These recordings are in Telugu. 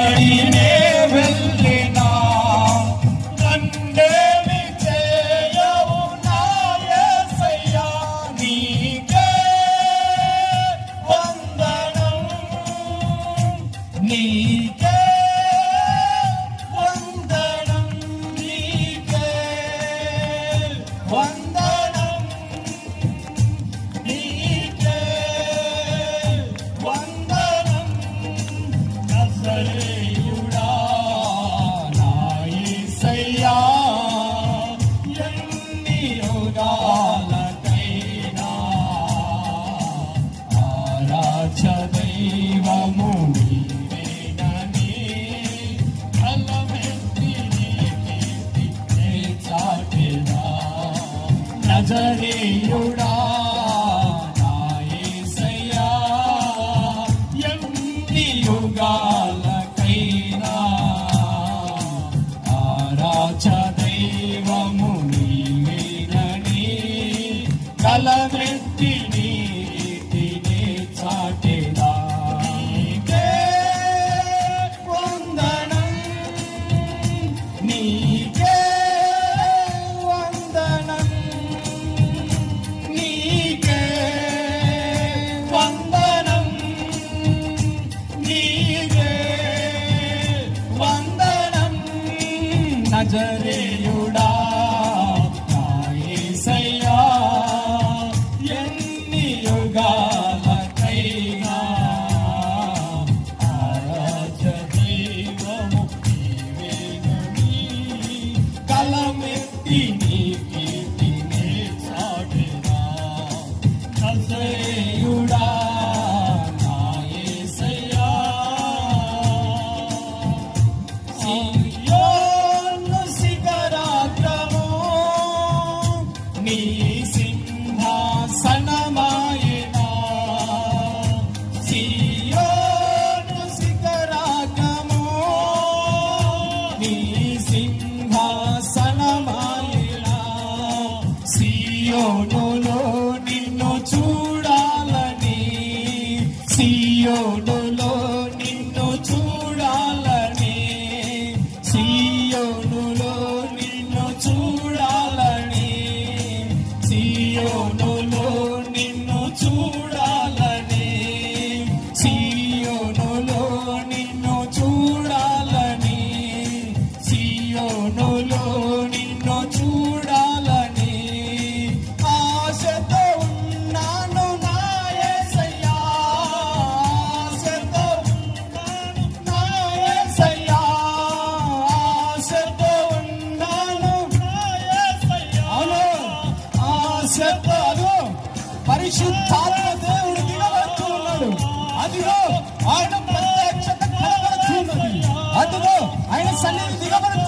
Amen. 那里有 నీ సింహాసనమాయన? సియోను శిఖరాగమో నీ సింహాసనమాయన? సియోనులో నిన్ను చూడాలని సియోను నారాయణ దేవుడు దిగవచ్చు ఉన్నాడు. అదిగో ఆయన ప్రత్యక్షత కనబడుతున్నది అదిగో ఆయన సన్నిధి దిగబడుతుంది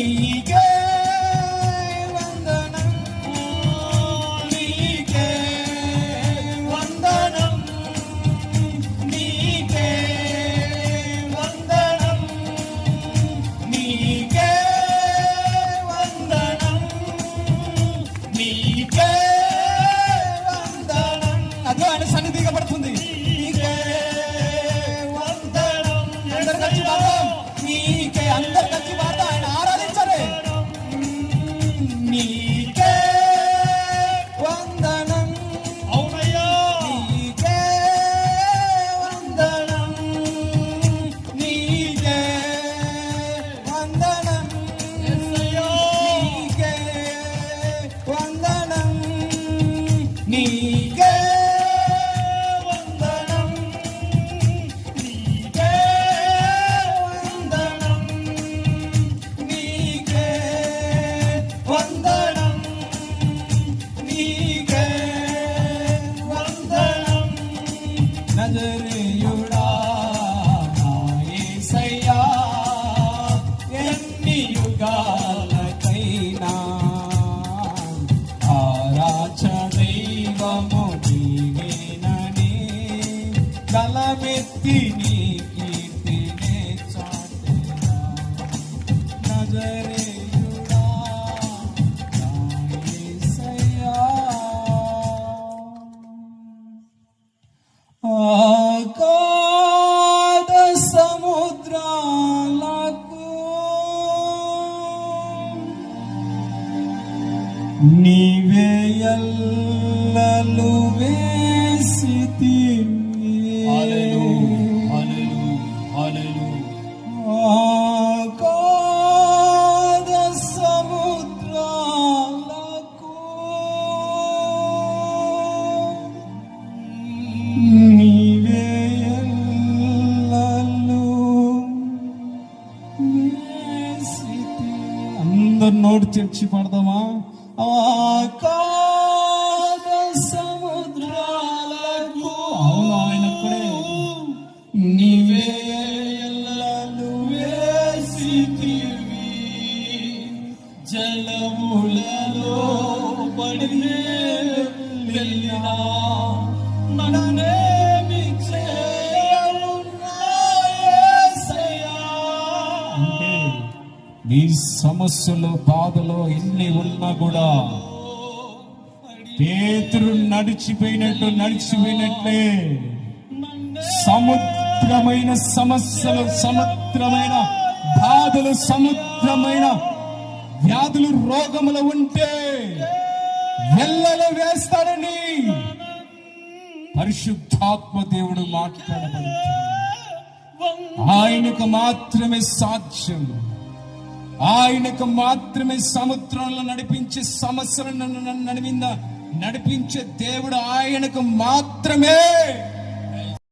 You. నీవే ఎల్లలు వేసితివి ఆకాద సముద్రాలకు నీవే ఎల్లలు వేసితివి. అందరు నోటి తెరిచి పడదామా నీ సమస్యలో బాధలో ఎన్ని ఉన్నా కూడా పేతురు నడిచిపోయినట్టు నడిచిపోయినట్లే. సముద్రమైన సమస్యలు సముద్రమైన బాధలు సముద్రమైన వ్యాధులు రోగములు ఉంటే ఎల్లలో వేస్తాడని పరిశుద్ధాత్మ దేవుడు మాట్లాడబడుతుంది ఆయనకు మాత్రమే సాధ్యం ఆయనకు మాత్రమే సముద్రంలో నడిపించే సమస్యలను నడిపింద నడిపించే దేవుడు ఆయనకు మాత్రమే